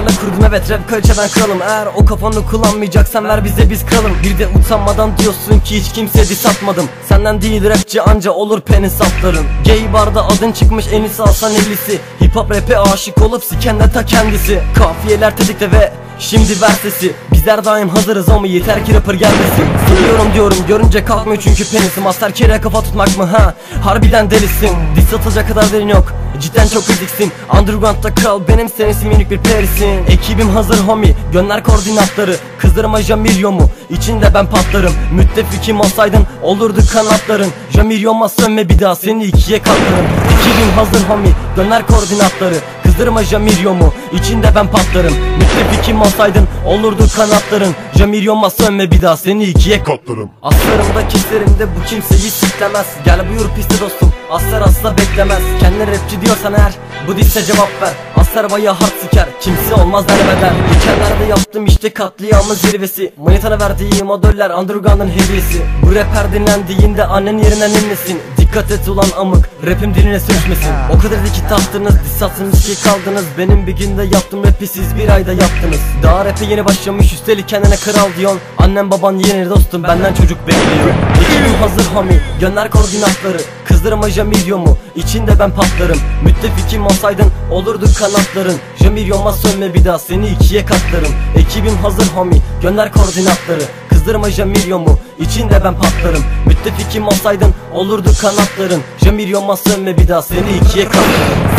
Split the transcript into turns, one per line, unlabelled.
Duygularla kurdum evet rap kalçeden kralım. Eğer o kafanı kullanmayacaksan ver bize biz kralım. Bir de utanmadan diyorsun ki hiç kimseye diss atmadım. Senden değil rapçi anca olur penis altların Gay barda adın çıkmış en iyisi alsan ellisi Hip hop rap'e aşık olup siken de ta kendisi. Kafiyeler tetikte ve Şimdi ver sesi. Bizler daim hazırız ama yeter ki rapper gelmesin. Söylüyorum diyorum görünce kalkmıyor çünkü penisim. Aslar kere kafa tutmak mı? Ha Harbiden delisin. Diss atacak kadar derin yok Cidden çok eziksin Underground'da kral benim senesi minik bir perisin. Ekibim hazır homie. Gönder koordinatları. Kızdırma Jamiryo mu? İçinde ben patlarım. Müttefikim olsaydın olurdu kanatların. Jamiryo sönme bir daha. Seni ikiye katlarım. Ekibim hazır homie. Gönder koordinatları Kızdırma Jamiryo mu İçinde ben patlarım. Müttefikim olsaydın olurdu kanatların. Jamiryo sönme bir daha seni ikiye
Katlarım
Aslarımda keserimde bu kimseyi siklemez Gel buyur piste dostum Aslar asla beklemez. Kendine rapçi diyorsan eğer Bu disse cevap ver. Aslar bayağı hard siker Kimse olmaz denemeden. Geçenlerde yaptım işte katliamın zirvesi. Manitana verdiğim o döller Underground'ın hediyesi. Bu rapper dinlendiğinde annen yerine ninnesin Dikkat et ulan amık Rapim diline sürüşmesin O kadar da ki tahtınız Diss attınız ki kaldınız. Benim bir günde yaptım rapi siz bir ayda yaptınız. Daha rap'e yeni başlamış üstelik kendine kral diyorsun. Annem baban yeni dostum benden çocuk bekliyor. Ekibim hazır homie Gönder koordinatları Kızdırma Jamiryo mu İçinde ben patlarım. Müttefikim olsaydın olurdu kanatların. Jamiryo sönme bir daha seni ikiye katlarım. Ekibim hazır homie Gönder koordinatları Kızdırma Jamiryo mu İçinde ben patlarım Müttefikim olsaydın olurdu kanatların. Jamiryo sönme bir daha seni ikiye katlarım